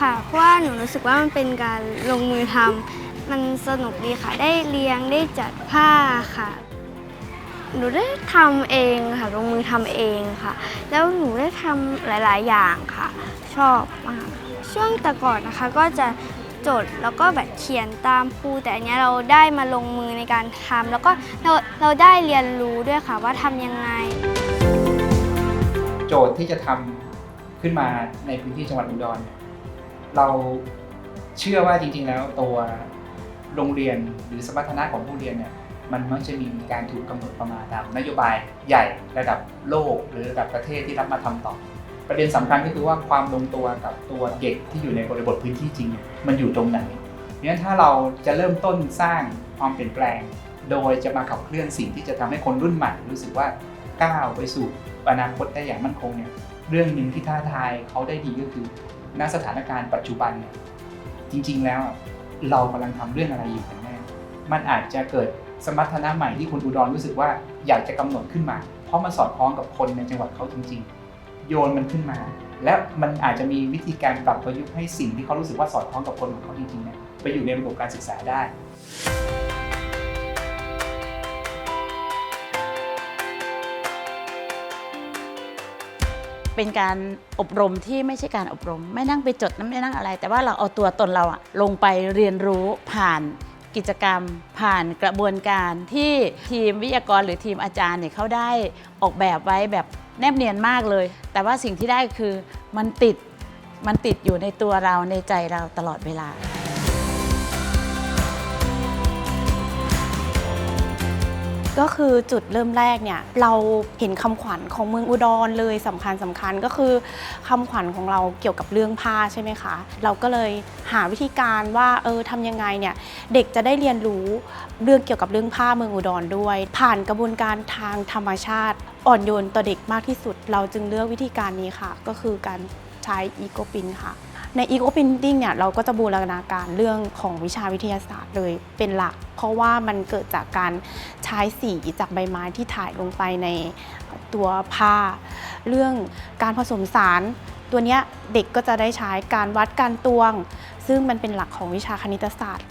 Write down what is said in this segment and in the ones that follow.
ค่ะ เพราะว่าหนูรู้สึกว่ามันเป็นการลงมือทำมันสนุกดีค่ะ ได้เรียงได้จัดผ้าค่ะ หนูได้ทำเองค่ะ ลงมือทำเองค่ะ แล้วหนูได้ทำหลาย ๆ อย่างค่ะ ชอบมากช่วงแต่ก่อนนะคะก็จะจดแล้วก็แบบเขียนตามครูแต่อันนี้เราได้มาลงมือในการทำแล้วก็เราเราได้เรียนรู้ด้วยค่ะว่าทำยังไง โจทย์ที่จะทำขึ้นมาในพื้นที่จังหวัดอุดรเนี่ย เราเชื่อว่าจริงๆแล้วตัวโรงเรียนหรือสมรรถนะของผู้เรียนเนี่ยมันมักจะมีการถูกกำหนดประมาณตามนโยบายใหญ่ระดับโลกหรือระดับประเทศที่รับมาทำต่อ ประเด็นสำคัญก็คือว่าความลงตัวกับตัวเด็กที่อยู่ในบริบทพื้นที่จริงเนี่ยมันอยู่ตรงไหนเพราะฉะนั้นถ้าเราจะเริ่มต้นสร้างความเปลี่ยนแปลง โดยจะมาขับเคลื่อนสิ่งที่จะทำให้คนรุ่นใหม่รู้สึกว่าก้าวไปสู่อนาคตได้อย่างมั่นคงเนี่ยเรื่องหนึ่งที่ท้าทายเขาได้ดีก็คือ ณสถานการณ์ปัจจุบันเนี่ยจริง ๆ แล้วเรากำลังทำเรื่องอะไรอยู่กันแน่มันอาจจะเกิดสมรรถนะใหม่ที่คุณอุดรรู้สึกว่าอยากจะกำหนดขึ้นมา เพราะมันสอดคล้องกับคนในจังหวัดเขาจริง ๆ โยนมันขึ้นมา และมันอาจจะมีวิธีการปรับประยุกต์ให้สิ่งที่เขารู้สึกว่าสอดคล้องกับคนของเขาจริงๆเนี่ยไปอยู่ในระบบการศึกษาได้ เป็นการอบรมที่ไม่ใช่การอบรม ไม่นั่งไปจดไม่นั่งอะไร แต่ว่าเราเอาตัวตนเราอะลงไปเรียนรู้ผ่านกิจกรรม ผ่านกระบวนการที่ทีมวิทยากรหรือทีมอาจารย์เนี่ยเขาได้ออกแบบไว้แบบแนบเนียนมากเลย แต่ว่าสิ่งที่ได้คือมันติดมันติดอยู่ในตัวเราในใจเราตลอดเวลา ก็คือจุดเริ่มแรกเนี่ยเราเห็นคำขวัญของเมืองอุดรเลยสำคัญสำคัญก็คือคำขวัญของเราเกี่ยวกับเรื่องผ้าใช่ไหมคะ เราก็เลยหาวิธีการว่าเออทำยังไงเนี่ยเด็กจะได้เรียนรู้เรื่องเกี่ยวกับเรื่องผ้าเมืองอุดรด้วย ผ่านกระบวนการทางธรรมชาติ อ่อนโยนต่อเด็กมากที่สุด เราจึงเลือกวิธีการนี้ค่ะ ก็คือการใช้อีโกปินค่ะ ในอีโ p พิ n ติ้งเนี่ยเราก็จะบูรณาการเรื่องของวิชาวิทยาศาสตร์เลยเป็นหลัก เพราะว่ามันเกิดจากการใช้สีจากใบไม้ที่ถ่ายลงไปในตัวผ้า เรื่องการผสมสารตัวเนี้ยเด็กก็จะได้ใช้การวัดการตวง ซึ่งมันเป็นหลักของวิชาคณิตศาสตร์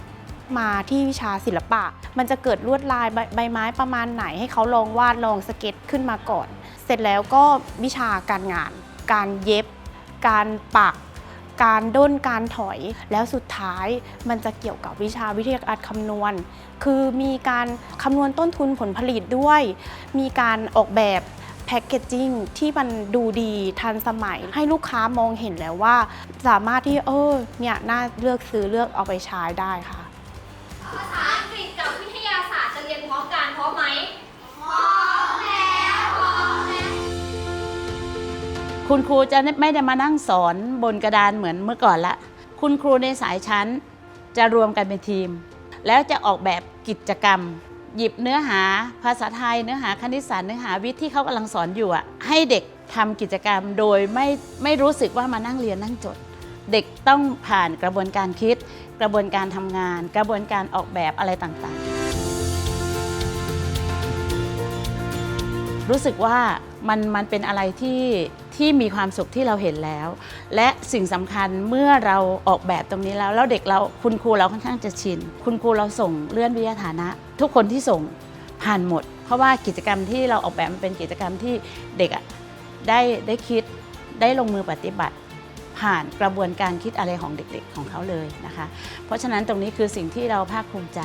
มาที่วิชาศิลปะ มันจะเกิดลวดลายใบใบไม้ประมาณไหน ให้เขาลองวาดลองสเก็ตขึ้นมาก่อน เสร็จแล้วก็วิชาการงาน การเย็บ การปัก การด้นการถอย แล้วสุดท้ายมันจะเกี่ยวกับวิชาวิทยาการคำนวณ คือมีการคำนวณต้นทุนผลผลิตด้วย มีการออกแบบแพคเกจจิ้งที่มันดูดีทันสมัย ให้ลูกค้ามองเห็นแล้วว่า สามารถที่เออเนี่ยน่าเลือกซื้อเลือกเอาไปใช้ได้ค่ะ คุณครูจะไม่ได้มานั่งสอนบนกระดานเหมือนเมื่อก่อนละ คุณครูในสายชั้นจะรวมกันเป็นทีม แล้วจะออกแบบกิจกรรม หยิบเนื้อหาภาษาไทยเนื้อหาคณิตศาสตร์เนื้อหาวิทย์ที่เขากำลังสอนอยู่อะให้เด็กทำกิจกรรมโดยไม่ไม่รู้สึกว่ามานั่งเรียนนั่งจด เด็กต้องผ่านกระบวนการคิด กระบวนการทำงาน กระบวนการออกแบบอะไรต่างๆ รู้สึกว่ามันมันเป็นอะไรที่ ที่มีความสุขที่เราเห็นแล้ว และสิ่งสำคัญเมื่อเราออกแบบตรงนี้แล้ว แล้วเด็กเราคุณครูเราค่อนข้างจะชิน คุณครูเราส่งเลื่อนวิทยาฐานะ ทุกคนที่ส่งผ่านหมด เพราะว่ากิจกรรมที่เราออกแบบมันเป็นกิจกรรมที่เด็กอะได้ได้คิดได้ลงมือปฏิบัติ ผ่านกระบวนการคิดอะไรของเด็กๆของเขาเลยนะคะ เพราะฉะนั้นตรงนี้คือสิ่งที่เราภาคภูมิใจ